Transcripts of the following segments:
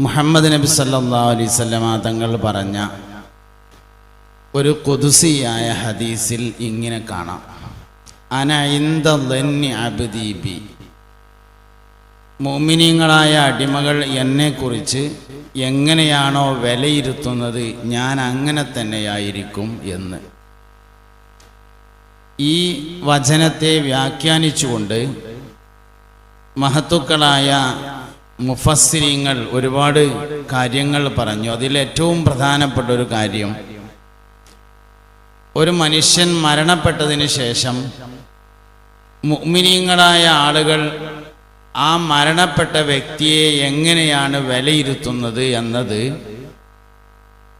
മുഹമ്മദ് നബി സല്ലാ അലൈവല്ലമ തങ്ങൾ പറഞ്ഞ ഒരു കൊതുസിയായ ഹദീസിൽ ഇങ്ങനെ കാണാം. അന ഇന്ദ ലന്നി അബ്ദീബി. മോമിനിയങ്ങളായ അടിമകൾ എന്നെക്കുറിച്ച് എങ്ങനെയാണോ വിലയിരുത്തുന്നത് ഞാൻ അങ്ങനെ തന്നെയായിരിക്കും എന്ന്. ഈ വചനത്തെ വ്യാഖ്യാനിച്ചുകൊണ്ട് മഹത്തുക്കളായ മുഫസ്സിരിങ്ങൾ ഒരുപാട് കാര്യങ്ങൾ പറഞ്ഞു. അതിലേറ്റവും പ്രധാനപ്പെട്ട ഒരു കാര്യം ഒരു മനുഷ്യൻ മരണപ്പെട്ടതിന് ശേഷം മുഗ്മിനീങ്ങളായ ആളുകൾ ആ മരണപ്പെട്ട വ്യക്തിയെ എങ്ങനെയാണ് വിലയിരുത്തുന്നത് എന്നത്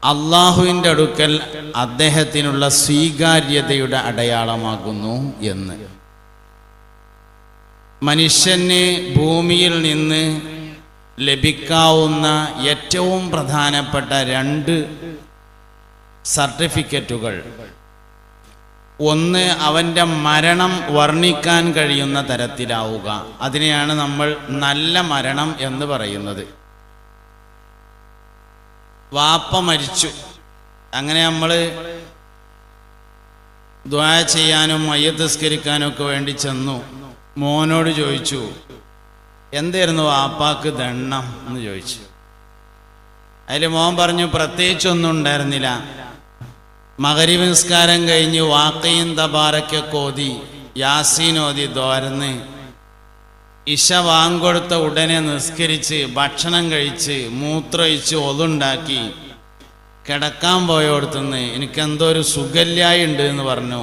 അള്ളാഹുവിന്റെ അടുക്കൽ അദ്ദേഹത്തിനുള്ള സ്വീകാര്യതയുടെ അടയാളമാകുന്നു എന്ന്. മനുഷ്യന് ഭൂമിയിൽ നിന്ന് ലഭിക്കാവുന്ന ഏറ്റവും പ്രധാനപ്പെട്ട രണ്ട് സർട്ടിഫിക്കറ്റുകൾ. ഒന്ന് അവന്റെ മരണം വർണിക്കാൻ കഴിയുന്ന തരത്തിലാവുക. അതിനെയാണ് നമ്മൾ നല്ല മരണം എന്ന് പറയുന്നത്. വാപ്പ മരിച്ചു. അങ്ങനെ നമ്മൾ ദ്വാ ചെയ്യാനും മയ്യത്തസ്കരിക്കാനും ഒക്കെ വേണ്ടി ചെന്നു. മോനോട് ചോദിച്ചു എന്തായിരുന്നു വാപ്പാക്ക് ദണ്ണം എന്ന് ചോദിച്ചു. അതിൽ മോൻ പറഞ്ഞു പ്രത്യേകിച്ചൊന്നും ഉണ്ടായിരുന്നില്ല. മകരീബ് നിസ്കാരം കഴിഞ്ഞ് വാക്കയും തബാറയ്ക്കൊക്കെ ഓതി യാസീനോതി തോരന്ന് ഇഷ വാങ്കൊടുത്ത ഉടനെ നിസ്കരിച്ച് ഭക്ഷണം കഴിച്ച് മൂത്രയിച്ച് ഒതുണ്ടാക്കി. കിടക്കാൻ പോയോടത്തുനിന്ന് എനിക്കെന്തോ ഒരു സുഖല്യായി ഉണ്ട് എന്ന് പറഞ്ഞു.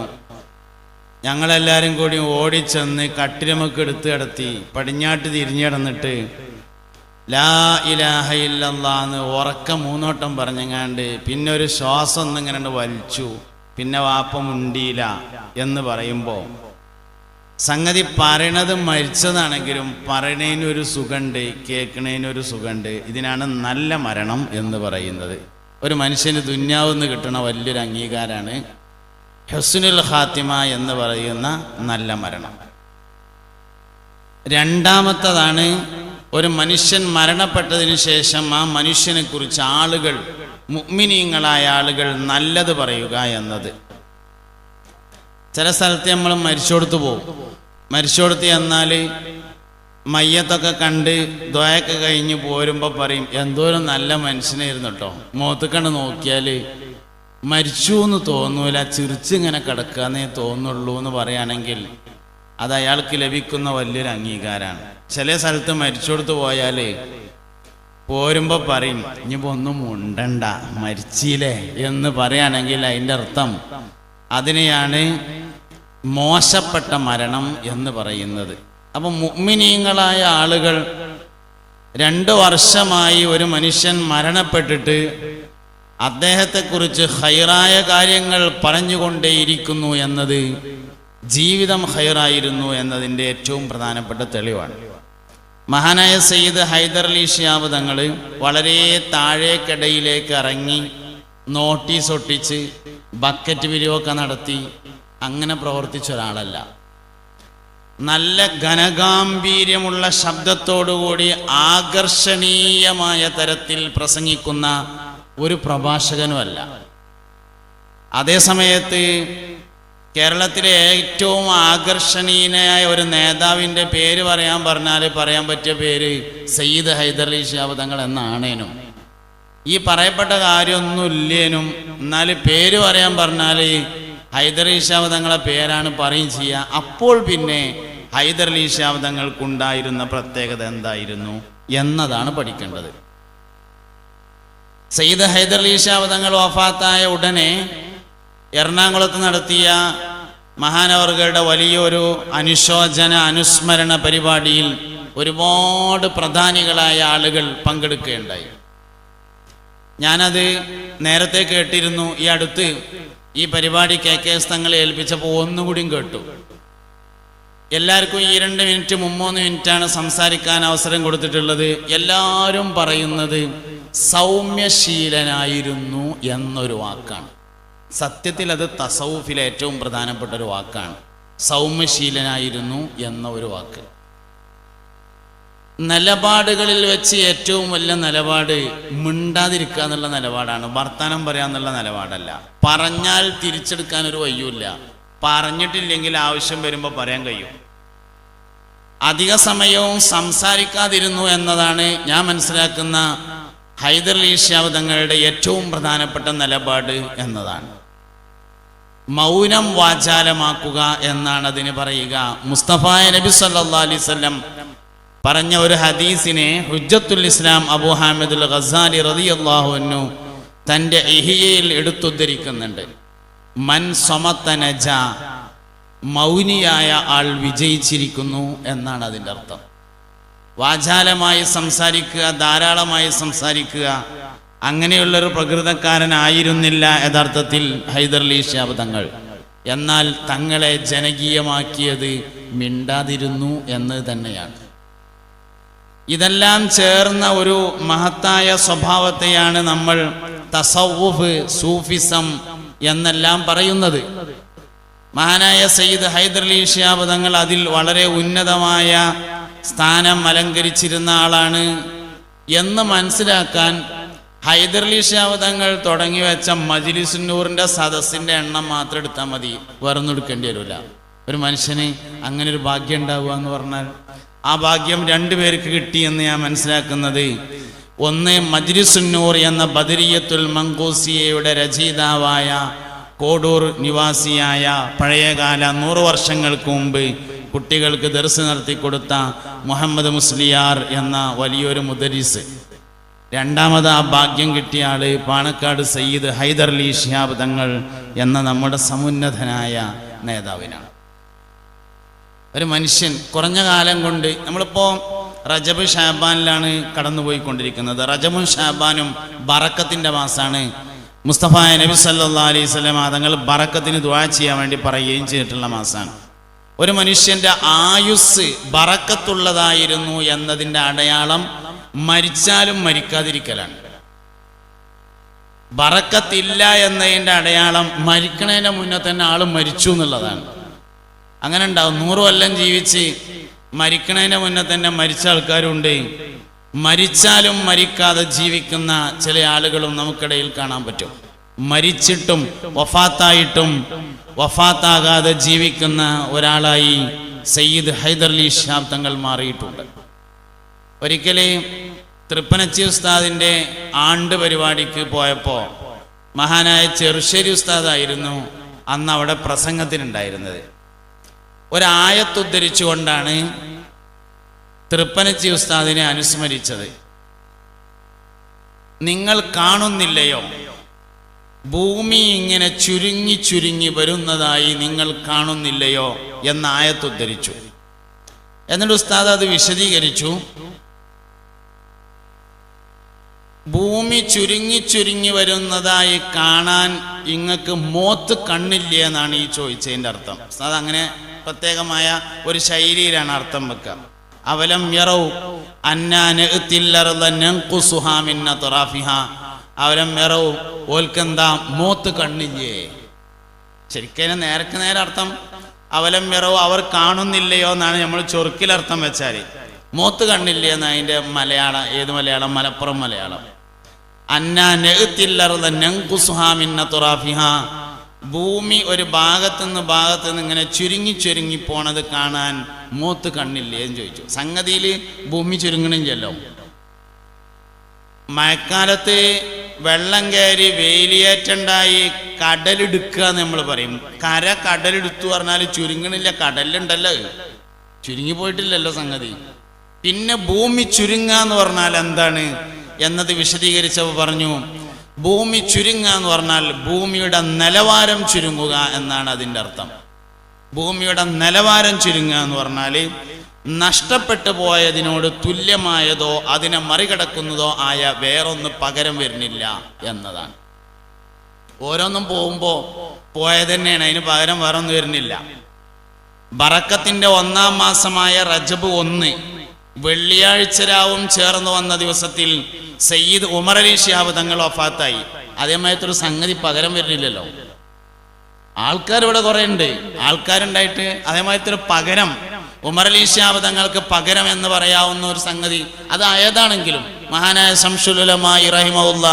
ഞങ്ങളെല്ലാവരും കൂടി ഓടിച്ചെന്ന് കട്ടിരമൊക്കെ എടുത്ത് കിടത്തി പടിഞ്ഞാട്ട് തിരിഞ്ഞിടന്നിട്ട് ലാ ഇലാഹ ഇല്ലല്ലാന്ന് ഉറക്ക മൂന്നോട്ടം പറഞ്ഞങ്ങാണ്ട് പിന്നെ ഒരു ശ്വാസം ഒന്നിങ്ങനെ വലിച്ചു. പിന്നെ വാപ്പ മുണ്ടിയില്ല എന്ന് പറയുമ്പോൾ സംഗതി പറയണത് മരിച്ചതാണെങ്കിലും പറയണേനൊരു സുഖമുണ്ട് കേൾക്കണേനൊരു സുഖമുണ്ട് ഇതിനാണ് നല്ല മരണം എന്ന് പറയുന്നത്. ഒരു മനുഷ്യന് ദുന്യാവെന്ന് കിട്ടണ വലിയൊരു അംഗീകാരമാണ് ഹസുനുൽ ഖാത്തിമ എന്ന് പറയുന്ന നല്ല മരണം. രണ്ടാമത്തതാണ് ഒരു മനുഷ്യൻ മരണപ്പെട്ടതിന് ശേഷം ആ മനുഷ്യനെ കുറിച്ച് ആളുകൾ മുഗ്മിനീങ്ങളായ ആളുകൾ നല്ലത് പറയുക എന്നത്. ചില സ്ഥലത്ത് നമ്മൾ മരിച്ചോടത്ത് പോകും മരിച്ചോടുത്ത് എന്നാൽ മയ്യത്തൊക്കെ കണ്ട് ദ്വയൊക്കെ കഴിഞ്ഞ് പോരുമ്പോൾ പറയും എന്തോരം നല്ല മനുഷ്യനായിരുന്നു കേട്ടോ മുഖത്ത് കണ്ട് നോക്കിയാൽ മരിച്ചു എന്ന് തോന്നൂല ചിരിച്ചിങ്ങനെ കിടക്കാന്നേ തോന്നുള്ളൂ എന്ന് പറയുകയാണെങ്കിൽ അത് അയാൾക്ക് ലഭിക്കുന്ന വലിയൊരു അംഗീകാരമാണ്. ചില സ്ഥലത്ത് മരിച്ചെടുത്ത് പോയാലേ പോരുമ്പോൾ പറയും ഇനിയിപ്പോൾ ഒന്നും ഉണ്ടണ്ട മരിച്ചില്ലേ എന്ന് പറയുകയാണെങ്കിൽ അതിന്റെ അർത്ഥം അതിനെയാണ് മോശപ്പെട്ട മരണം എന്ന് പറയുന്നത്. അപ്പം മുഗ്മിനീങ്ങളായ ആളുകൾ രണ്ട് വർഷമായി ഒരു മനുഷ്യൻ മരണപ്പെട്ടിട്ട് അദ്ദേഹത്തെക്കുറിച്ച് ഹൈറായ കാര്യങ്ങൾ പറഞ്ഞുകൊണ്ടേയിരിക്കുന്നു എന്നത് ജീവിതം ഹൈറായിരുന്നു എന്നതിന്റെ ഏറ്റവും പ്രധാനപ്പെട്ട തെളിവാണ്. മഹാനായ സയ്യിദ് ഹൈദർ അലി ഷിയാബ് തങ്ങൾ വളരെ താഴേക്കിടയിലേക്ക് ഇറങ്ങി നോട്ടീസ് ഒട്ടിച്ച് ബക്കറ്റ് വിരിവൊക്കെ നടത്തി അങ്ങനെ പ്രവർത്തിച്ച ഒരാളല്ല. നല്ല ഘനഗാംഭീര്യമുള്ള ശബ്ദത്തോടുകൂടി ആകർഷണീയമായ തരത്തിൽ പ്രസംഗിക്കുന്ന ഒരു പ്രഭാഷകനുമല്ല. അതേസമയത്ത് കേരളത്തിലെ ഏറ്റവും ആകർഷണീയനായ ഒരു നേതാവിന്റെ പേര് പറയാൻ പറഞ്ഞാൽ പറയാൻ പറ്റിയ പേര് സയ്യിദ് ഹൈദർ അലി ഷിഹാബ് തങ്ങൾ എന്നാണേനും. ഈ പറയപ്പെട്ട കാര്യമൊന്നും ഇല്ലേനും എന്നാൽ പേര് പറയാൻ പറഞ്ഞാൽ ഹൈദർ അലി ഷാബ് തങ്ങളെ പേരാണ് പറയും ചെയ്യുക അപ്പോൾ പിന്നെ ഹൈദർ അലി ഷാബ് തങ്ങൾക്കുണ്ടായിരുന്ന പ്രത്യേകത എന്തായിരുന്നു? എന്നതാണ് പഠിക്കേണ്ടത്. സയ്യിദ് ഹൈദർ അലി ഷിഹാബ് തങ്ങൾ വഫാത്തായ ഉടനെ എറണാകുളത്ത് നടത്തിയ മഹാനവർഗയുടെ വലിയൊരു അനുശോചന അനുസ്മരണ പരിപാടിയിൽ ഒരുപാട് പ്രധാനികളായ ആളുകൾ പങ്കെടുക്കുകയുണ്ടായി. ഞാനത് നേരത്തെ കേട്ടിരുന്നു. ഈ അടുത്ത് ഈ പരിപാടി കെ കെ എസ് തങ്ങളെ ഏൽപ്പിച്ചപ്പോൾ ഒന്നുകൂടിയും കേട്ടു. എല്ലാവർക്കും ഈ രണ്ട് മിനിറ്റ് മുമ്മൂന്ന് മിനിറ്റാണ് സംസാരിക്കാൻ അവസരം കൊടുത്തിട്ടുള്ളത്. എല്ലാവരും പറയുന്നത് സൗമ്യശീലനായിരുന്നു എന്നൊരു വാക്കാണ്. സത്യത്തിൽ അത് തസൗഫിലെ ഏറ്റവും പ്രധാനപ്പെട്ട ഒരു വാക്കാണ്. സൗമ്യശീലനായിരുന്നു എന്ന ഒരു വാക്ക്. നിലപാടുകളിൽ വെച്ച് ഏറ്റവും വലിയ നിലപാട് മിണ്ടാതിരിക്കുക എന്നുള്ള നിലപാടാണ്. വർത്തമാനം പറയാന്നുള്ള നിലപാടല്ല. പറഞ്ഞാൽ തിരിച്ചെടുക്കാൻ ഒരു വയ്യൂല്ല പറഞ്ഞിട്ടില്ലെങ്കിൽ ആവശ്യം വരുമ്പോൾ പറയാൻ കഴിയും. അധിക സമയവും സംസാരിക്കാതിരുന്നു എന്നതാണ് ഞാൻ മനസ്സിലാക്കുന്ന ഹൈദർ തങ്ങളുടെ ഏറ്റവും പ്രധാനപ്പെട്ട നിലപാട് എന്നതാണ്. മൗനം വാചാലമാക്കുക എന്നാണ് അതിന് പറയുക. മുസ്തഫ നബി സല്ലാ അലൈവല്ലം പറഞ്ഞ ഒരു ഹദീസിനെ ഹുജ്ജത്തുൽ ഇസ്ലാം അബു ഹാമിദുൽ ഖസാലി അള്ളാഹുനു തന്റെ ഇഹിയയിൽ എടുത്തുദ്ധരിക്കുന്നുണ്ട്. മൻ സമത്തനജ മൗനിയായ ആൾ വിജയിച്ചിരിക്കുന്നു എന്നാണ് അതിന്റെ അർത്ഥം. വാചാലമായി സംസാരിക്കുക ധാരാളമായി സംസാരിക്കുക. അങ്ങനെയുള്ളൊരു പ്രകൃതക്കാരനായിരുന്നില്ല യഥാർത്ഥത്തിൽ ഹൈദർലി ഷാബ് തങ്ങൾ. എന്നാൽ തങ്ങളെ ജനകീയമാക്കിയത് മിണ്ടാതിരുന്നു എന്ന് തന്നെയാണ്. ഇതെല്ലാം ചേർന്ന ഒരു മഹത്തായ സ്വഭാവത്തെയാണ് നമ്മൾ തസവുഫ് സൂഫിസം എന്നെല്ലാം പറയുന്നത്. മഹാനായ സയ്യിദ് ഹൈദർലി ഷിയാബ് തങ്ങൾ അതിൽ വളരെ ഉന്നതമായ സ്ഥാനം അലങ്കരിച്ചിരുന്ന ആളാണ് എന്ന് മനസ്സിലാക്കാൻ ഹൈദർലി ശാവതങ്ങൾ തുടങ്ങി വെച്ച മജിലിസുന്നൂറിന്റെ സദസ്സിന്റെ എണ്ണം മാത്രം എടുത്താൽ മതി. വേറൊന്നെടുക്കേണ്ടി വരില്ല ഒരു മനുഷ്യന് അങ്ങനെ ഒരു ഭാഗ്യം ഉണ്ടാവുക എന്ന് പറഞ്ഞാൽ ആ ഭാഗ്യം രണ്ടുപേർക്ക് കിട്ടി എന്ന് ഞാൻ മനസ്സിലാക്കുന്നത്. ഒന്ന് മജ്ലിസുന്നൂർ എന്ന ബദരിയത്തുൽ മങ്കൂസിയയുടെ രചയിതാവായ കോഡൂർ നിവാസിയായ പഴയകാല നൂറ് വർഷങ്ങൾക്ക് മുമ്പ് കുട്ടികൾക്ക് ദർസ് നടത്തി കൊടുത്ത മുഹമ്മദ് മുസ്ലിയാർ എന്ന വലിയൊരു മുദരിസ്. രണ്ടാമത് ആ ഭാഗ്യം കിട്ടിയ ആൾ പാണക്കാട് സയ്യിദ് ഹൈദർ അലി ഷിയാബ് തങ്ങൾ എന്ന നമ്മുടെ സമുന്നതനായ നേതാവിനാണ്. ഒരു മനുഷ്യൻ കുറഞ്ഞ കാലം കൊണ്ട് നമ്മളിപ്പോ റജബ് ഷാബാനിലാണ് കടന്നുപോയിക്കൊണ്ടിരിക്കുന്നത്. റജബും ഷാബാനും ബറക്കത്തിന്റെ മാസമാണ് മുസ്തഫ നബി സല്ലാ അലൈഹി സ്വലം തങ്ങൾ ബറക്കത്തിന് ദുആ ചെയ്യാൻ വേണ്ടി പറയുകയും ചെയ്തിട്ടുള്ള മാസമാണ് ഒരു മനുഷ്യന്റെ ആയുസ് ബറക്കത്തുള്ളതായിരുന്നു എന്നതിന്റെ അടയാളം മരിച്ചാലും മരിക്കാതിരിക്കലാണ്. ബറക്കത്തില്ല എന്നതിന്റെ അടയാളം മരിക്കണേന്റെ മുന്നേ തന്നെ ആൾ മരിച്ചു എന്നുള്ളതാണ്. അങ്ങനെ ഉണ്ടാവും. നൂറ് കൊല്ലം ജീവിച്ച് മരിക്കണേന്റെ മുന്നേ തന്നെ മരിച്ച ആൾക്കാരുണ്ട്. മരിച്ചാലും മരിക്കാതെ ജീവിക്കുന്ന ചില ആളുകളും നമുക്കിടയിൽ കാണാൻ പറ്റും. മരിച്ചിട്ടും വഫാത്തായിട്ടും വഫാത്താകാതെ ജീവിക്കുന്ന ഒരാളായി സയ്യിദ് ഹൈദർലി ഷാബ് തങ്ങൾ മാറിയിട്ടുണ്ട്. ഒരിക്കലേ തൃപ്പനച്ചി ഉസ്താദിന്റെ ആണ്ട് പരിപാടിക്ക് പോയപ്പോൾ മഹാനായ ചെറുശ്ശേരി ഉസ്താദായിരുന്നു അന്ന് അവിടെ പ്രസംഗത്തിനുണ്ടായിരുന്നത്. ഒരായത്തുദ്ധരിച്ചുകൊണ്ടാണ് തൃപ്പനച്ചി ഉസ്താദിനെ അനുസ്മരിച്ചത്. നിങ്ങൾ കാണുന്നില്ലയോ? ഭൂമി ഇങ്ങനെ ചുരുങ്ങി ചുരുങ്ങി വരുന്നതായി നിങ്ങൾ കാണുന്നില്ലയോ? എന്ന ആയത്തുദ്ധരിച്ചു എന്നിട്ട് ഉസ്താദ് അത് വിശദീകരിച്ചു. ഭൂമി ചുരുങ്ങി ചുരുങ്ങി വരുന്നതായി കാണാൻ ഇങ്ങക്ക് മോത്ത് കണ്ണില്ലേ എന്നാണ് ഈ ചോദിച്ചതിന്റെ അർത്ഥം. ഉസ്താദ് അങ്ങനെ പ്രത്യേകമായ ഒരു ശൈലിയിലാണ് അർത്ഥം വെക്കുക. അവലം യറവ് അവലം യറവ് ഓൽക്കെന്താ മോത്ത് കണ്ണില്ലേ? ശരിക്കും നേരക്ക് നേരെ അർത്ഥം അവലം യറവ് അവർ കാണുന്നില്ലയോ എന്നാണ് നമ്മൾ ചൊറുക്കിലർത്ഥം വെച്ചാൽ മൂത്ത് കണ്ണില്ലേ എന്ന് അതിന്റെ മലയാളം ഏത് മലയാളം? മലപ്പുറം മലയാളം. അന്നാ ഭൂമി ഒരു ഭാഗത്തുനിന്ന് ഭാഗത്തുനിന്ന് ഇങ്ങനെ ചുരുങ്ങി ചുരുങ്ങി പോണത് കാണാൻ മൂത്ത് കണ്ണില്ലേ എന്ന് ചോദിച്ചു. സംഗതിയിൽ ഭൂമി ചുരുങ്ങണില്ലല്ലോ. മഴക്കാലത്ത് വെള്ളം കയറി വേലിയേറ്റുണ്ടായി കടലെടുക്കുക നമ്മൾ പറയും. കര കടലെടുത്തു പറഞ്ഞാൽ ചുരുങ്ങണില്ല കടലുണ്ടല്ലോ ചുരുങ്ങി പോയിട്ടില്ലല്ലോ സംഗതി. പിന്നെ ഭൂമി ചുരുങ്ങുക എന്ന് പറഞ്ഞാൽ എന്താണ്? എന്നത് വിശദീകരിച്ചപ്പോൾ പറഞ്ഞു ഭൂമി ചുരുങ്ങുക എന്ന് പറഞ്ഞാൽ ഭൂമിയുടെ നിലവാരം ചുരുങ്ങുക എന്നാണ് അതിന്റെ അർത്ഥം. ഭൂമിയുടെ നിലവാരം ചുരുങ്ങുക എന്ന് പറഞ്ഞാൽ നഷ്ടപ്പെട്ടു പോയതിനോട് തുല്യമായതോ അതിനെ മറികടക്കുന്നതോ ആയ വേറൊന്ന് പകരം വരുന്നില്ല എന്നതാണ്. ഓരോന്നും പോകുമ്പോൾ പോയത് തന്നെയാണ് അതിന് പകരം വേറൊന്നും വരുന്നില്ല. ബറക്കത്തിന്റെ ഒന്നാം മാസമായ റജബ് ഒന്ന് വെള്ളിയാഴ്ച രാവും ചേർന്ന് വന്ന ദിവസത്തിൽ സയ്യിദ് ഉമർ അലി ഷിഹാബ് തങ്ങൾ ഒഫാത്തായി അതേമായിട്ടൊരു സംഗതി പകരം വരുന്നില്ലല്ലോ. ആൾക്കാർ ഇവിടെ കുറെ ഉണ്ട് ആൾക്കാരുണ്ടായിട്ട് അതേമാതിരത്തെ ഒരു പകരം ഉമർ അലി ഷിഹാബ് തങ്ങൾക്ക് പകരം എന്ന് പറയാവുന്ന ഒരു സംഗതി അത് ആയതാണെങ്കിലും മഹാനായ സംഷുലുലമായി റഹിമുല്ല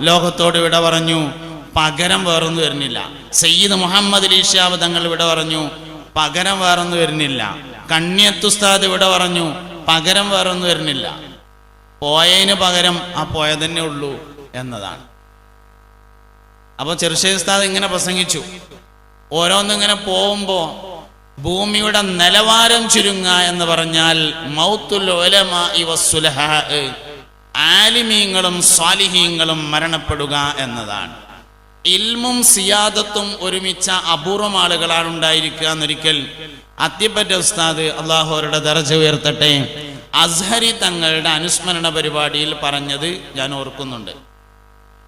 ലോകത്തോട് ഇവിടെ പറഞ്ഞു പകരം വേറൊന്നും വരുന്നില്ല. സയ്യിദ് മുഹമ്മദ് അലി ഷിഹാബ് തങ്ങൾ ഇവിടെ പറഞ്ഞു പകരം വേറൊന്നും വരുന്നില്ല. കണ്യത്തുസ്താദ് ഇവിടെ പറഞ്ഞു പകരം വേറൊന്നും വരുന്നില്ല. പോയതിന് പകരം ആ പോയതന്നെ ഉള്ളൂ എന്നതാണ്. അപ്പോൾ ചെറുശ്ശേരി ഉസ്താദ് ഇങ്ങനെ പ്രസംഗിച്ചു. ഓരോന്നിങ്ങനെ പോകുമ്പോൾ ഭൂമിയുടെ നിലവാരം ചുരുങ്ങ എന്ന് പറഞ്ഞാൽ മൗത്തുൽ ആലിമീങ്ങളും സ്വാലിഹീങ്ങളും മരണപ്പെടുക എന്നതാണ്. ഇൽമും സിയാദത്തും ഒരുമിച്ച അപൂർവം ആളുകളാണ് ഉണ്ടായിരിക്കുക എന്നൊരിക്കൽ അത്തിപ്പറ്റ ഉസ്താദ് അള്ളാഹു അവരുടെ ദർജ ഉയർത്തട്ടെ. അസ്ഹരി തങ്ങളുടെ അനുസ്മരണ പരിപാടിയിൽ പറഞ്ഞത് ഞാൻ ഓർക്കുന്നുണ്ട്.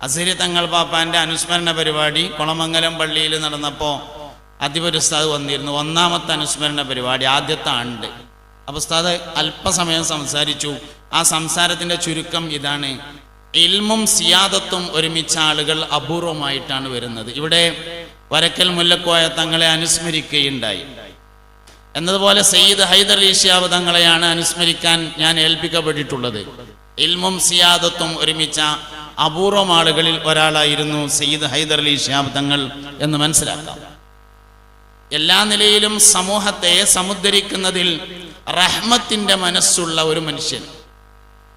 അസ്ഹരി തങ്ങൾ പാപ്പാന്റെ അനുസ്മരണ പരിപാടി കുളമംഗലം പള്ളിയിൽ നടന്നപ്പോൾ അധിപർ ഉസ്താദ് വന്നിരുന്നു. ഒന്നാമത്തെ അനുസ്മരണ പരിപാടി ആദ്യത്തെ ആണ്ട്. അപ്പോൾ ഉസ്താദ് അല്പസമയം സംസാരിച്ചു. ആ സംസാരത്തിന്റെ ചുരുക്കം ഇതാണ്. ഇൽമും സിയാദത്തും ഒരുമിച്ച ആളുകൾ അപൂർവമായിട്ടാണ് വരുന്നത്. ഇവിടെ വരക്കൽ മുല്ലക്കോയ തങ്ങളെ അനുസ്മരിക്കുകയുണ്ടായി. എന്നതുപോലെ സയ്യിദ് ഹൈദർ ഈഷ്യാവ് തങ്ങളെയാണ് അനുസ്മരിക്കാൻ ഞാൻ ഏൽപ്പിക്കപ്പെട്ടിട്ടുള്ളത്. ഇൽമും സിയാദത്തും ഒരുമിച്ച അപൂർവം ആളുകളിൽ ഒരാളായിരുന്നു സയ്യിദ് ഹൈദർ അലി ഷിയാബ് തങ്ങൾ എന്ന് മനസ്സിലാക്കാം. എല്ലാ നിലയിലും സമൂഹത്തെ സമുദ്ധരിക്കുന്നതിൽ റഹ്മത്തിന്റെ മനസ്സുള്ള ഒരു മനുഷ്യൻ.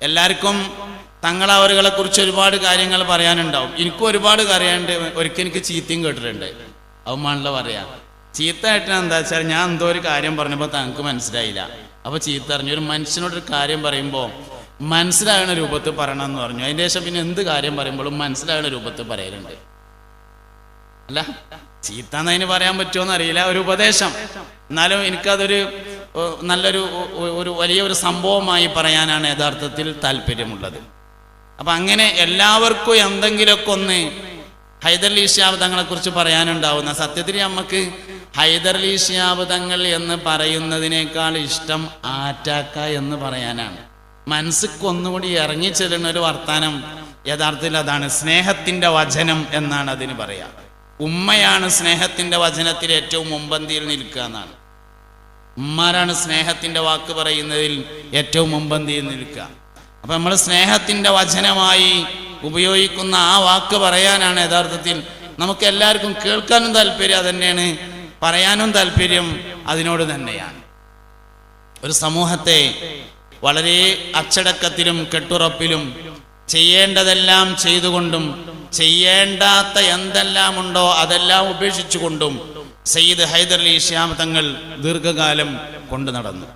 എല്ലാവർക്കും തങ്ങളവരുകളെ കുറിച്ച് ഒരുപാട് കാര്യങ്ങൾ പറയാനുണ്ടാവും. എനിക്കും ഒരുപാട് കാര്യമുണ്ട് ഒരിക്കൽ എനിക്ക് ചീത്തയും കേട്ടിട്ടുണ്ട്. അവന്മാണല്ലോ പറയാ. ചീത്ത ആയിട്ട് എന്താ വെച്ചാൽ ഞാൻ എന്തോ ഒരു കാര്യം പറഞ്ഞപ്പോൾ തങ്ങൾക്ക് മനസ്സിലായില്ല. അപ്പൊ ചീത്ത അറിഞ്ഞു ഒരു മനുഷ്യനോടൊരു കാര്യം പറയുമ്പോൾ മനസ്സിലാകുന്ന രൂപത്തിൽ പറയണം എന്ന് പറഞ്ഞു. അതിന്റെ ശേഷം പിന്നെ എന്ത് കാര്യം പറയുമ്പോഴും മനസ്സിലാകുന്ന രൂപത്തിൽ പറയലുണ്ട്. അല്ല ചീത്ത എന്നതിന് പറയാൻ പറ്റുമോ അറിയില്ല. ഒരു ഉപദേശം. എന്നാലും എനിക്കതൊരു നല്ലൊരു ഒരു വലിയൊരു സംഭവമായി പറയാനാണ് യഥാർത്ഥത്തിൽ താല്പര്യമുള്ളത്. അപ്പൊ അങ്ങനെ എല്ലാവർക്കും എന്തെങ്കിലുമൊക്കെ ഒന്ന് ഹൈദർലി ശാബ്ദങ്ങളെ കുറിച്ച് പറയാനുണ്ടാവുന്ന സത്യത്തിൽ നമുക്ക് ഹൈദർലി ശാബ്ദങ്ങൾ എന്ന് പറയുന്നതിനേക്കാൾ ഇഷ്ടം ആറ്റാക്ക എന്ന് പറയാനാണ്. മനസ്സിക്ക് ഒന്നുകൂടി ഇറങ്ങി ചെല്ലുന്ന ഒരു വർത്താനം യഥാർത്ഥത്തിൽ അതാണ്. സ്നേഹത്തിന്റെ വചനം എന്നാണ് അതിന് പറയാ. ഉമ്മയാണ് സ്നേഹത്തിന്റെ വചനത്തിൽ ഏറ്റവും മുമ്പന്തിയിൽ നിൽക്കുക എന്നാണ്. ഉമ്മാരാണ് സ്നേഹത്തിന്റെ വാക്ക് പറയുന്നതിൽ ഏറ്റവും മുമ്പന്തിയിൽ നിൽക്കുക. അപ്പൊ നമ്മൾ സ്നേഹത്തിന്റെ വചനമായി ഉപയോഗിക്കുന്ന ആ വാക്ക് പറയാനാണ് യഥാർത്ഥത്തിൽ നമുക്ക് എല്ലാവർക്കും കേൾക്കാനും താല്പര്യം അത് തന്നെയാണ് പറയാനും താല്പര്യം അതിനോട് തന്നെയാണ്. ഒരു സമൂഹത്തെ വളരെ അച്ചടക്കത്തിലും കെട്ടുറപ്പിലും ചെയ്യേണ്ടതെല്ലാം ചെയ്തുകൊണ്ടും ചെയ്യേണ്ടാത്ത എന്തെല്ലാം ഉണ്ടോ അതെല്ലാം ഉപേക്ഷിച്ചുകൊണ്ടും സയ്യിദ് ഹൈദർ അലി ശ്യാം തങ്ങൾ ദീർഘകാലം കൊണ്ടു നടന്നു.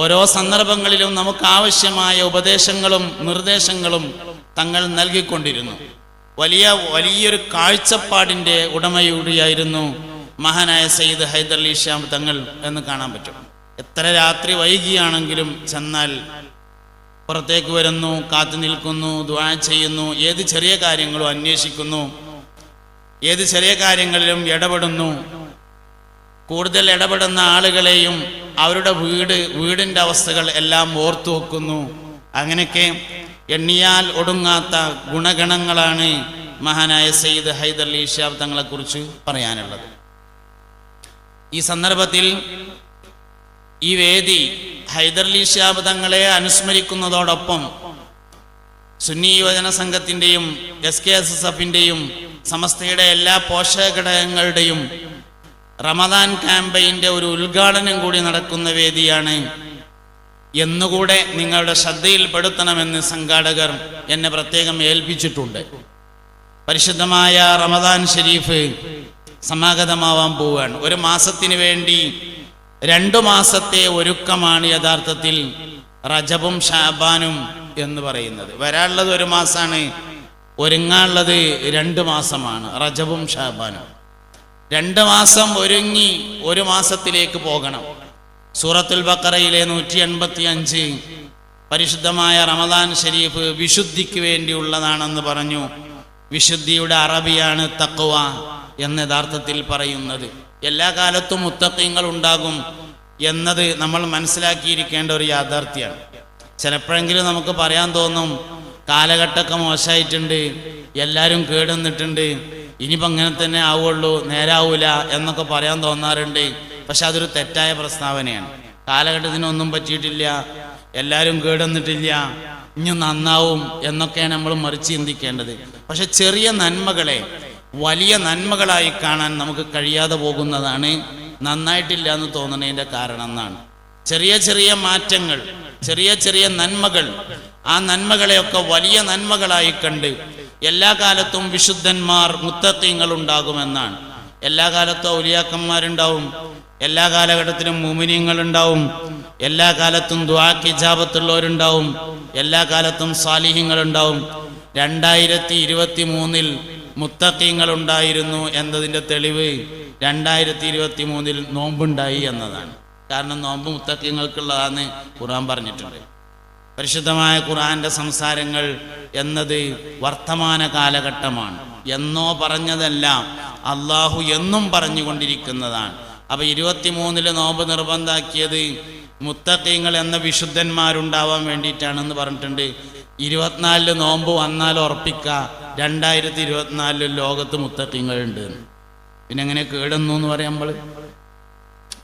ഓരോ സന്ദർഭങ്ങളിലും നമുക്ക് ആവശ്യമായ ഉപദേശങ്ങളും നിർദ്ദേശങ്ങളും തങ്ങൾ നൽകിക്കൊണ്ടിരുന്നു. വലിയ വലിയൊരു കാഴ്ചപ്പാടിന്റെ ഉടമയൂടിയായിരുന്നു മഹാനായ സയ്യിദ് ഹൈദർലി ശ്യാം തങ്ങൾ എന്ന് കാണാൻ പറ്റും. എത്ര രാത്രി വൈകിയാണെങ്കിലും ചെന്നാൽ പുറത്തേക്ക് വരുന്നു കാത്തു നിൽക്കുന്നു ദ്വാ ചെയ്യുന്നു ഏത് ചെറിയ കാര്യങ്ങളും അന്വേഷിക്കുന്നു ഏത് ചെറിയ കാര്യങ്ങളിലും ഇടപെടുന്നു കൂടുതൽ ഇടപെടുന്ന ആളുകളെയും അവരുടെ വീട് വീടിന്റെ അവസ്ഥകൾ എല്ലാം ഓർത്തു വെക്കുന്നു. അങ്ങനെയൊക്കെ എണ്ണിയാൽ ഒടുങ്ങാത്ത ഗുണഗണങ്ങളാണ് മഹാനായ സയ്യിദ് ഹൈദർ അലി ഷിയാബ് തങ്ങളെക്കുറിച്ച് പറയാനുള്ളത്. ഈ സന്ദർഭത്തിൽ ഈ വേദി ഹൈദർലി ഷാബ് തങ്ങളെ അനുസ്മരിക്കുന്നതോടൊപ്പം സുന്നി യുവജന സംഘത്തിന്റെയും എസ് കെ എസ് എസ് എഫിന്റെയും സമസ്തയുടെ എല്ലാ പോഷക ഘടകങ്ങളുടെയും റമദാൻ ക്യാമ്പയിന്റെ ഒരു ഉദ്ഘാടനം കൂടി നടക്കുന്ന വേദിയാണ്. എന്നുകൂടെ നിങ്ങളുടെ ശ്രദ്ധയിൽപ്പെടുത്തണമെന്ന് സംഘാടകർ എന്നെ പ്രത്യേകം ഏൽപ്പിച്ചിട്ടുണ്ട്. പരിശുദ്ധമായ റമദാൻ ഷരീഫ് സമാഗതമാവാൻ പോവുകയാണ്. ഒരു മാസത്തിന് വേണ്ടി രണ്ടു മാസത്തെ ഒരുക്കമാണ് യഥാർത്ഥത്തിൽ റജബും ഷാബാനും എന്ന് പറയുന്നത്. വരാനുള്ളത് ഒരു മാസമാണ് ഒരുങ്ങാനുള്ളത് രണ്ട് മാസമാണ് റജബും ഷാബാനും. രണ്ട് മാസം ഒരുങ്ങി ഒരു മാസത്തിലേക്ക് പോകണം. സൂറത്തുൽ ബക്കറയിലെ നൂറ്റി എൺപത്തി അഞ്ച് പരിശുദ്ധമായ റമദാൻ ഷരീഫ് വിശുദ്ധിക്ക് വേണ്ടിയുള്ളതാണെന്ന് പറഞ്ഞു. വിശുദ്ധിയുടെ അറബിയാണ് തക്കുവ എന്ന് യഥാർത്ഥത്തിൽ പറയുന്നത്. എല്ലാ കാലത്തും മുത്തക്കങ്ങൾ ഉണ്ടാകും എന്നത് നമ്മൾ മനസ്സിലാക്കിയിരിക്കേണ്ട ഒരു യാഥാർത്ഥ്യമാണ്. ചിലപ്പോഴെങ്കിലും നമുക്ക് പറയാൻ തോന്നും കാലഘട്ടമൊക്കെ മോശമായിട്ടുണ്ട് എല്ലാവരും കേടുന്നിട്ടുണ്ട് ഇനിയിപ്പോൾ അങ്ങനെ തന്നെ ആവുള്ളൂ നേരാവൂല എന്നൊക്കെ പറയാൻ തോന്നാറുണ്ട്. പക്ഷെ അതൊരു തെറ്റായ പ്രസ്താവനയാണ്. കാലഘട്ടത്തിനൊന്നും പറ്റിയിട്ടില്ല എല്ലാവരും കേടന്നിട്ടില്ല ഇനി നന്നാവും എന്നൊക്കെയാണ് നമ്മൾ മറിച്ച് ചിന്തിക്കേണ്ടത്. പക്ഷെ ചെറിയ നന്മകളെ വലിയ നന്മകളായി കാണാൻ നമുക്ക് കഴിയാതെ പോകുന്നതാണ് നന്നായിട്ടില്ല എന്ന് തോന്നുന്നതിന്റെ കാരണം എന്നാണ്. ചെറിയ ചെറിയ മാറ്റങ്ങൾ ചെറിയ ചെറിയ നന്മകൾ ആ നന്മകളെയൊക്കെ വലിയ നന്മകളായി കണ്ട് എല്ലാ കാലത്തും വിശുദ്ധന്മാർ മുത്തത്വങ്ങൾ ഉണ്ടാകുമെന്നാണ് എല്ലാ കാലത്തും ഔലിയാക്കന്മാരുണ്ടാവും. എല്ലാ കാലഘട്ടത്തിലും മുമിനിയങ്ങൾ ഉണ്ടാവും എല്ലാ കാലത്തും ദ്വാക്ക് ഇജാബത്തുള്ളവരുണ്ടാവും എല്ലാ കാലത്തും സാലിഹ്യങ്ങൾ ഉണ്ടാവും രണ്ടായിരത്തി ഇരുപത്തി മൂന്നിൽ മുത്തക്കീങ്ങൾ ഉണ്ടായിരുന്നു എന്നതിന്റെ തെളിവ് രണ്ടായിരത്തി ഇരുപത്തി മൂന്നിൽ നോമ്പുണ്ടായി എന്നതാണ്. കാരണം നോമ്പ് മുത്തക്കീങ്ങൾക്കുള്ളതാണ് ഖുർആൻ പറഞ്ഞിട്ടുണ്ട്. പരിശുദ്ധമായ ഖുർആന്റെ സംസാരങ്ങൾ എന്നത് വർത്തമാന കാലഘട്ടമാണ്. എന്നോ പറഞ്ഞതല്ല അള്ളാഹു എന്നും പറഞ്ഞുകൊണ്ടിരിക്കുന്നതാണ്. അപ്പൊ ഇരുപത്തിമൂന്നിൽ നോമ്പ് നിർബന്ധാക്കിയത് മുത്തക്കീങ്ങൾ എന്ന വിശുദ്ധന്മാരുണ്ടാവാൻ വേണ്ടിയിട്ടാണെന്ന് പറഞ്ഞിട്ടുണ്ട്. ഇരുപത്തിനാലിൽ നോമ്പ് വന്നാൽ ഉറപ്പിക്ക രണ്ടായിരത്തി ഇരുപത്തിനാലിൽ ലോകത്ത് മുത്തക്കീങ്ങളുണ്ട് ഉണ്ട് പിന്നെ എങ്ങനെ കേടുന്നു എന്ന് പറയാം നമ്മൾ?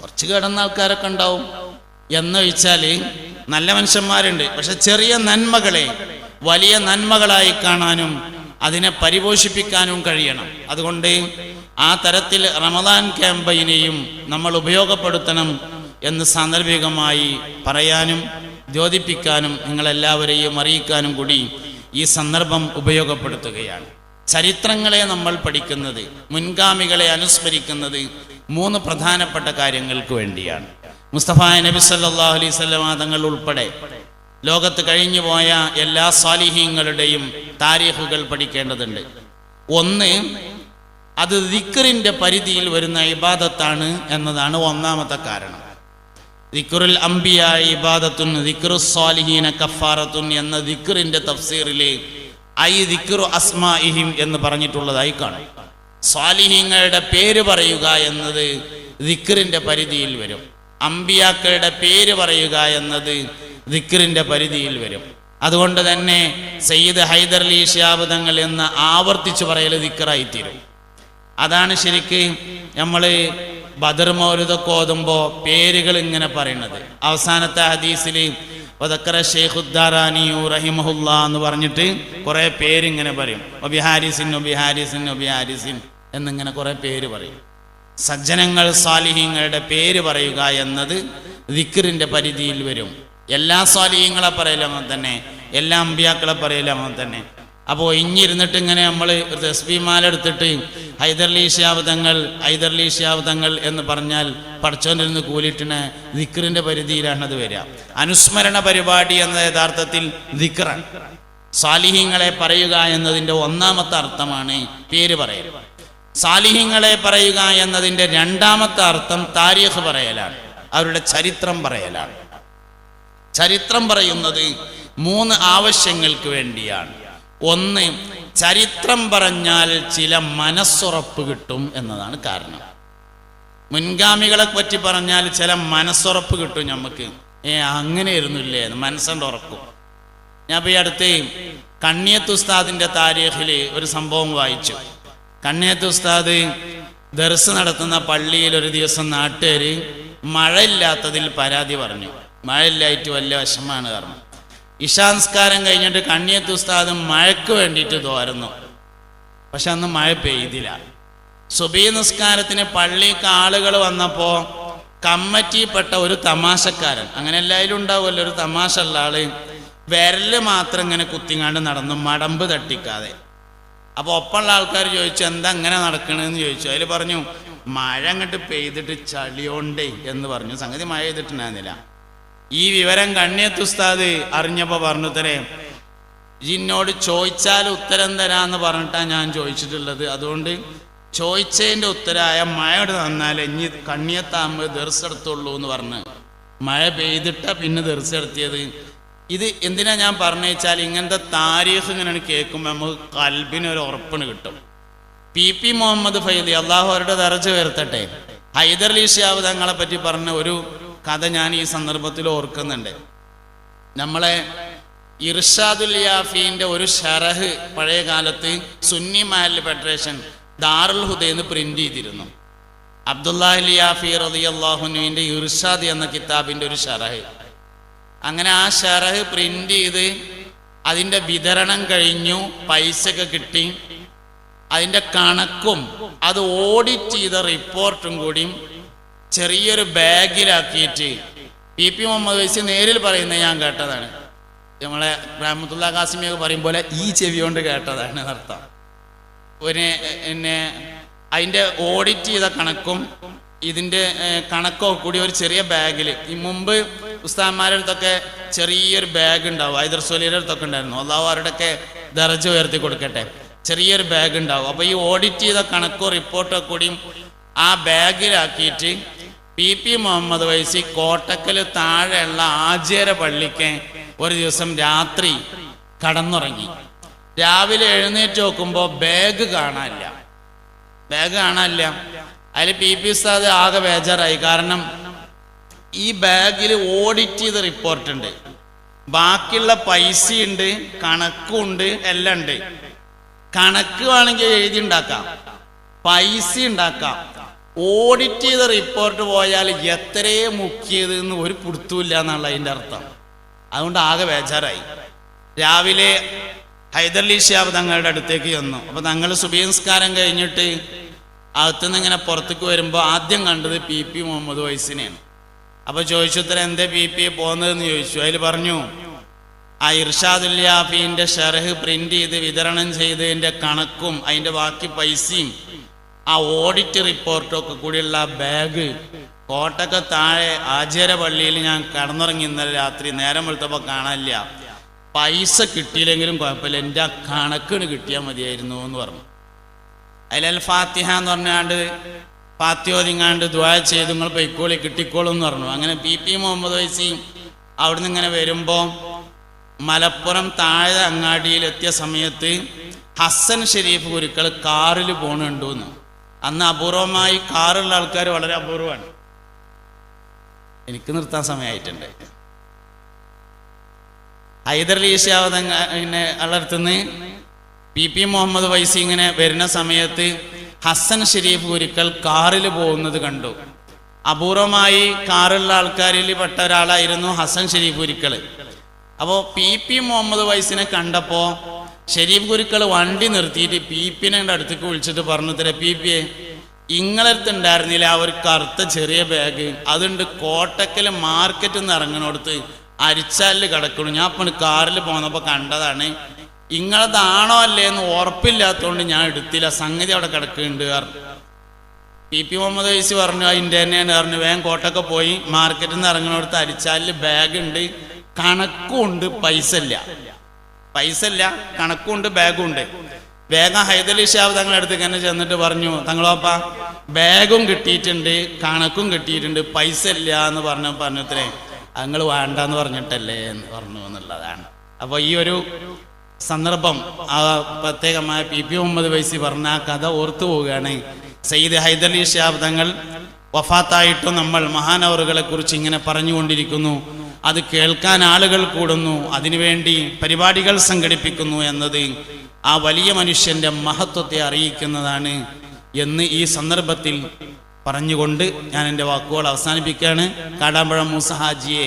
കുറച്ച് കേടുന്ന ആൾക്കാരൊക്കെ ഉണ്ടാവും. എന്ന് വെച്ചാൽ നല്ല മനുഷ്യന്മാരുണ്ട്. പക്ഷെ ചെറിയ നന്മകളെ വലിയ നന്മകളായി കാണാനും അതിനെ പരിപോഷിപ്പിക്കാനും കഴിയണം. അതുകൊണ്ട് ആ തരത്തിൽ റമദാൻ ക്യാമ്പയിനെയും നമ്മൾ ഉപയോഗപ്പെടുത്തണം എന്ന് സാന്ദർഭികമായി പറയാനും ദ്യോതിപ്പിക്കാനും നിങ്ങളെല്ലാവരെയും അറിയിക്കാനും കൂടി ഈ സന്ദർഭം ഉപയോഗപ്പെടുത്തുകയാണ്. ചരിത്രങ്ങളെ നമ്മൾ പഠിക്കുന്നത് മുൻഗാമികളെ അനുസ്മരിക്കുന്നത് മൂന്ന് പ്രധാനപ്പെട്ട കാര്യങ്ങൾക്ക് വേണ്ടിയാണ്. മുസ്തഫ നബി സല്ലല്ലാഹു അലൈഹി വസല്ലമ തങ്ങൾ ഉൾപ്പെടെ ലോകത്ത് കഴിഞ്ഞു പോയ എല്ലാ സാലിഹീങ്ങളുടെയും താരീഖുകൾ പഠിക്കേണ്ടതുണ്ട്. ഒന്ന് അത് ദിക്റിന്റെ പരിധിയിൽ വരുന്ന ഇബാദത്താണ് എന്നതാണ് ഒന്നാമത്തെ കാരണം. ദിക്റുൽ അംബിയ ഇബാദത്തുൻ ദിക്റു സ്വാലിഹീന കഫാറത്തുൻ എന്ന ദിക്റിന്റെ തഫ്സീറിലെ ഐ ദിക്റു അസ്മാഇഹിം എന്ന് പറഞ്ഞിട്ടുള്ളതായി കാണും. സ്വാലിഹീങ്ങളുടെ പേര് പറയുക എന്നത് ദിക്റിന്റെ പരിധിയിൽ വരും. അമ്പിയാക്കളുടെ പേര് പറയുക എന്നത് ദിക്റിന്റെ പരിധിയിൽ വരും. അതുകൊണ്ട് തന്നെ സയ്യിദ് ഹൈദർ അലി ഷിയാബ് തങ്ങൾ എന്ന് ആവർത്തിച്ചു പറയൽ ദിക്റായിത്തീരും. അതാണ് ശരിക്ക് നമ്മൾ ബദർ മൗലിതൊക്കെ ഓതുമ്പോൾ പേരുകൾ ഇങ്ങനെ പറയുന്നത് അവസാനത്തെ ഹദീസിൽ ഒതക്കറ ഷെയ്ഖുദ്ദാറാനിയു റഹിമഹുല്ല എന്ന് പറഞ്ഞിട്ട് കുറേ പേരിങ്ങനെ പറയും. ഒബിഹാരിസിൻ ഒബിഹാരിസിൻ ഒബിഹാരിസിൻ എന്നിങ്ങനെ കുറേ പേര് പറയും. സജ്ജനങ്ങൾ സാലിഹ്യങ്ങളുടെ പേര് പറയുക എന്നത് ദിക്കറിന്റെ പരിധിയിൽ വരും. എല്ലാ സ്വാലിഹ്യങ്ങളെ പറയലും തന്നെ. എല്ലാ അമ്പിയാക്കളെ പറയലും തന്നെ. അപ്പോൾ ഇഞ്ഞിരുന്നിട്ട് ഇങ്ങനെ നമ്മൾ ഒരു തസ്ബിമാല എടുത്തിട്ട് ഹൈദർലി ശാബ്ദങ്ങൾ ഹൈദർലി എന്ന് പറഞ്ഞാൽ പഠിച്ചോണ്ടിൽ നിന്ന് കൂലിട്ടിന് ദിക്കറിന്റെ പരിധിയിലാണ് അത് വരിക. അനുസ്മരണ പരിപാടി എന്ന യഥാർത്ഥത്തിൽ ദിക്കറാണ് സാലിഹ്യങ്ങളെ പറയുക എന്നതിന്റെ ഒന്നാമത്തെ അർത്ഥമാണ് പേര് പറയൽ സാലിഹ്യങ്ങളെ പറയുക എന്നതിന്റെ രണ്ടാമത്തെ അർത്ഥം താരീഖ് പറയലാണ്. അവരുടെ ചരിത്രം പറയലാണ്. ചരിത്രം പറയുന്നത് മൂന്ന് ആവശ്യങ്ങൾക്ക് വേണ്ടിയാണ്. ഒന്ന് ചരിത്രം പറഞ്ഞാൽ ചില മനസ്സുറപ്പ് കിട്ടും എന്നതാണ് കാരണം. മുൻഗാമികളെ പറ്റി പറഞ്ഞാൽ ചില മനസ്സുറപ്പ് കിട്ടും നമുക്ക്. ഏ അങ്ങനെ ഇരുന്നില്ലേ മനസ്സിന്റെ ഉറക്കും. ഞാൻ ഈ അടുത്ത് കണ്ണിയത്ത് ഉസ്താദിന്റെ താരീഖിൽ ഒരു സംഭവം വായിച്ചു. കണ്ണിയത്ത് ഉസ്താദ് ദർസ് നടത്തുന്ന പള്ളിയിൽ ഒരു ദിവസം നാട്ടുകാർ മഴയില്ലാത്തതിൽ പരാതി പറഞ്ഞു. മഴയില്ലായിട്ട് വലിയ വിഷമാണ് കാരണം. ഇഷാംസ്കാരം കഴിഞ്ഞിട്ട് കണ്ണിയത്ത് ഉസ്താദ് മഴയ്ക്ക് വേണ്ടിയിട്ട് തോരുന്നു. പക്ഷെ അന്ന് മഴ പെയ്തില്ല. സുബീ നിസ്കാരത്തിന് പള്ളിക്ക് ആളുകൾ വന്നപ്പോൾ കമ്മറ്റിപ്പെട്ട ഒരു തമാശക്കാരൻ അങ്ങനെ എല്ലാവരും ഉണ്ടാവുമല്ലോ ഒരു തമാശ ഉള്ള ആൾ വിരൽ മാത്രം ഇങ്ങനെ കുത്തിങ്ങാണ്ട് നടന്നു മടമ്പ് തട്ടിക്കാതെ. അപ്പോൾ ഒപ്പമുള്ള ആൾക്കാർ ചോദിച്ചു എന്താ അങ്ങനെ നടക്കണെന്ന് ചോദിച്ചു. അതിൽ പറഞ്ഞു മഴ അങ്ങോട്ട് പെയ്തിട്ട് ചളിയോണ്ടേ എന്ന് പറഞ്ഞു. സംഗതി മഴ ചെയ്തിട്ടുണ്ടായിരുന്നില്ല ഈ വിവരം കണ്ണിയത്ത് ഉസ്താദ് അറിഞ്ഞപ്പോൾ പറഞ്ഞു തരേ ജിന്നോട് ചോദിച്ചാൽ ഉത്തരം തരാന്ന് പറഞ്ഞിട്ടാണ് ഞാൻ ചോദിച്ചിട്ടുള്ളത്. അതുകൊണ്ട് ചോദിച്ചതിന്റെ ഉത്തരായ മഴയോട് തന്നാൽ ഇനി കണ്ണിയത്താകുമ്പോൾ ദർശെടുത്തുള്ളൂ എന്ന് പറഞ്ഞ്. മഴ പെയ്തിട്ടാണ് പിന്നെ ദർശെടുത്തിയത് ഇത് എന്തിനാ ഞാൻ പറഞ്ഞു വെച്ചാൽ ഇങ്ങനത്തെ താരീഖ് ഇങ്ങനെ കേൾക്കുമ്പോൾ നമുക്ക് കൽബിന് ഒരു ഉറപ്പിന് കിട്ടും. പി പി മുഹമ്മദ് ഫൈദി അള്ളാഹു അവരുടെ ദർജ ഉയർത്തട്ടെ. ഹൈദർ അലി ഷിയാബ് തങ്ങളെ പറ്റി പറഞ്ഞ ഒരു കഥ ഞാൻ ഈ സന്ദർഭത്തിൽ ഓർക്കുന്നുണ്ട്. നമ്മളെ ഇർഷാദുൽ യാഫീന്റെ ഒരു ഷറഹ് പഴയ കാലത്ത് സുന്നി മാൽ ഫെഡറേഷൻ ദാറുൽ ഹുദയെന്ന് പ്രിന്റ് ചെയ്തിരുന്നു. അബ്ദുല്ലാഹി റതി അള്ളാഹുനുവിന്റെ ഇർഷാദ് എന്ന കിതാബിന്റെ ഒരു ഷറഹ് അങ്ങനെ ആ ഷറഹ് പ്രിന്റ് ചെയ്ത് അതിന്റെ വിതരണം കഴിഞ്ഞു പൈസയൊക്കെ കിട്ടി. അതിന്റെ കണക്കും അത് ഓഡിറ്റ് ചെയ്ത റിപ്പോർട്ടും കൂടി ചെറിയൊരു ബാഗിലാക്കിയിട്ട് പി പി മുഹമ്മദ് വൈസി നേരിൽ പറയുന്നത് ഞാൻ കേട്ടതാണ്. നമ്മളെ റഹമത്തുള്ള കാസിമിയൊക്കെ പറയും പോലെ ഈ ചെവി കൊണ്ട് കേട്ടതാണ് അർത്ഥം പിന്നെ പിന്നെ അതിന്റെ ഓഡിറ്റ് ചെയ്ത കണക്കും ഇതിന്റെ കണക്കോ കൂടി ഒരു ചെറിയ ബാഗിൽ ഈ മുമ്പ് ഉസ്താന്മാരുടെ അടുത്തൊക്കെ ചെറിയൊരു ബാഗ് ഉണ്ടാവും. ഹൈദർസോലിയുടെ അടുത്തൊക്കെ ഉണ്ടായിരുന്നു. അള്ളാഹു അവരുടെയൊക്കെ ദർജ ഉയർത്തി കൊടുക്കട്ടെ. ചെറിയൊരു ബാഗ് ഉണ്ടാവും. അപ്പോൾ ഈ ഓഡിറ്റ് ചെയ്ത കണക്കോ റിപ്പോർട്ടോ കൂടിയും ആ ബാഗിലാക്കിയിട്ട് പി പി മുഹമ്മദ് വൈസി കോട്ടക്കൽ താഴെയുള്ള ആചേര പള്ളിക്ക് ഒരു ദിവസം രാത്രി കടന്നുറങ്ങി. രാവിലെ എഴുന്നേറ്റ് നോക്കുമ്പോൾ ബാഗ് കാണാനില്ല. ബാഗ് കാണാനില്ല. അതിൽ പി പി ഉസ്താദ് ആകെ ബേജാറായി. കാരണം ഈ ബാഗിൽ ഓഡിറ്റ് ചെയ്ത റിപ്പോർട്ട് ഉണ്ട്. ബാക്കിയുള്ള പൈസയുണ്ട് കണക്കുണ്ട് എല്ലാം ഉണ്ട്. കണക്ക് വേണമെങ്കിൽ എഴുതി ഉണ്ടാക്കാം. പൈസ ഉണ്ടാക്കാം. ഓഡിറ്റ് ചെയ്ത റിപ്പോർട്ട് പോയാൽ എത്രയെ മുക്കിയത് എന്ന് ഒരു പിടുത്തുമില്ല എന്നുള്ള അതിന്റെ അർത്ഥം. അതുകൊണ്ട് ആകെ ബേജാറായി. രാവിലെ ഹൈദർലി ഷിയാബ് തങ്ങളുടെ അടുത്തേക്ക് ചെന്നു. അപ്പോൾ തങ്ങൾ സുബീംസ്കാരം കഴിഞ്ഞിട്ട് അകത്തുനിന്ന് ഇങ്ങനെ പുറത്തേക്ക് വരുമ്പോൾ ആദ്യം കണ്ടത് പി പി മുഹമ്മദ് വൈസിനെയാണ്. അപ്പോൾ ചോദിച്ചു ഉത്തരം എന്തേ പി പി പോകുന്നതെന്ന് ചോദിച്ചു. അതിൽ പറഞ്ഞു ആ ഇർഷാദുല്യാഫീന്റെ ഷെർഹ് പ്രിന്റ് ചെയ്ത് വിതരണം ചെയ്തതിന്റെ കണക്കും അതിന്റെ ബാക്കി പൈസയും ആ ഓഡിറ്റ് റിപ്പോർട്ടൊക്കെ കൂടിയുള്ള ബാഗ് കോട്ടക്ക താഴെ ആചാര പള്ളിയിൽ ഞാൻ കടന്നുറങ്ങി ഇന്നലെ രാത്രി. നേരം വെളുത്തപ്പോൾ കാണാനില്ല. പൈസ കിട്ടിയില്ലെങ്കിലും കുഴപ്പമില്ല. എന്റെ ആ കണക്കിന് കിട്ടിയാൽ മതിയായിരുന്നു എന്ന് പറഞ്ഞു. അതിൽ ഫാത്തിഹ എന്ന് പറഞ്ഞാണ്ട് ഫാത്തിയോതിങ്ങാണ്ട് ദ്വാ ചെയ്ത് നിങ്ങൾ പൊയ്ക്കോളി കിട്ടിക്കോളും എന്ന് പറഞ്ഞു. അങ്ങനെ പി പി മുഹമ്മദ് വൈസിയും അവിടുന്ന് ഇങ്ങനെ വരുമ്പോൾ മലപ്പുറം താഴെ അങ്ങാടിയിലെത്തിയ സമയത്ത് ഹസൻ ഷെരീഫ് ഗുരുക്കൾ കാറിൽ പോണുണ്ടു എന്ന്. അന്ന് അപൂർവമായി കാറുള്ള ആൾക്കാർ വളരെ അപൂർവമാണ്. എനിക്ക് നിർത്താൻ സമയമായിട്ടുണ്ട് ഹൈദർലി ഷാവതങ്ങ പിന്നെ അളർത്തുനിന്ന് പി പി മുഹമ്മദ് വൈസി ഇങ്ങനെ വരുന്ന സമയത്ത് ഹസൻ ഷെരീഫ് ഒരിക്കൽ കാറിൽ പോകുന്നത് കണ്ടു. അപൂർവമായി കാറുള്ള ആൾക്കാരിൽ പെട്ട ഒരാളായിരുന്നു ഹസൻ ഷെരീഫ് ഗുരുക്കൾ അപ്പോൾ പി പി മുഹമ്മദ് വൈസിനെ കണ്ടപ്പോൾ ഷെരീഫ് ഗുരുക്കൾ വണ്ടി നിർത്തിയിട്ട് പി പിനെ അടുത്തേക്ക് വിളിച്ചിട്ട് പറഞ്ഞു തരാം പി പിയെ ഇങ്ങളടുത്ത് ഉണ്ടായിരുന്നില്ല ആ ഒരു കറുത്ത ചെറിയ ബാഗ് അതുണ്ട് കോട്ടക്കൽ മാർക്കറ്റിൽ നിന്ന് ഇറങ്ങണോടത്ത് അരിച്ചാലിൽ കിടക്കണു. ഞാൻ ഇപ്പം കാറിൽ പോന്നപ്പോൾ കണ്ടതാണ് ഇങ്ങളതാണോ അല്ലേ എന്ന് ഉറപ്പില്ലാത്തതുകൊണ്ട് ഞാൻ എടുത്തില്ല. സംഗതി അവിടെ കിടക്കുന്നുണ്ട് പി പി മുഹമ്മദ് വൈസി പറഞ്ഞു അതിന്റെ തന്നെയാണ്. പറഞ്ഞു വേഗം കോട്ടൊക്കെ പോയി മാർക്കറ്റിൽ നിന്ന് ഇറങ്ങുന്നിടത്ത് അരിച്ചാലിൽ ബാഗ് ഉണ്ട് കണക്കും ഉണ്ട് പൈസ ഇല്ല പൈസ ഇല്ല കണക്കും ഉണ്ട് ബാഗും ഉണ്ട് വേഗം ഹൈദലി ഷാബ് തങ്ങളുടെ തന്നെ ചെന്നിട്ട് പറഞ്ഞു തങ്ങളോപ്പ ബാഗും കിട്ടിയിട്ടുണ്ട് കണക്കും കിട്ടിയിട്ടുണ്ട് പൈസ ഇല്ല എന്ന് പറഞ്ഞ പറഞ്ഞത്രേ അങ്ങൾ വേണ്ടെന്ന് പറഞ്ഞിട്ടല്ലേ? എന്ന് പറഞ്ഞു എന്നുള്ളതാണ്. അപ്പോൾ ഈ ഒരു സന്ദർഭം ആ പ്രത്യേകമായ പി പി മുഹമ്മദ് വൈസി പറഞ്ഞ ആ കഥ ഓർത്തു പോവുകയാണ്. സയ്യിദ് ഹൈദലി ഷാബ് തങ്ങൾ വഫാത്തായിട്ടും നമ്മൾ മഹാനവറുകളെ കുറിച്ച് ഇങ്ങനെ പറഞ്ഞുകൊണ്ടിരിക്കുന്നു. അത് കേൾക്കാൻ ആളുകൾ കൂടുന്നു. അതിനുവേണ്ടി പരിപാടികൾ സംഘടിപ്പിക്കുന്നു എന്നത് ആ വലിയ മനുഷ്യന്റെ മഹത്വത്തെ അറിയിക്കുന്നതാണ് എന്ന് ഈ സന്ദർഭത്തിൽ പറഞ്ഞുകൊണ്ട് ഞാൻ എന്റെ വാക്കുകൾ അവസാനിപ്പിക്കുകയാണ്. കാടാമ്പഴം മൂസ ഹാജിയെ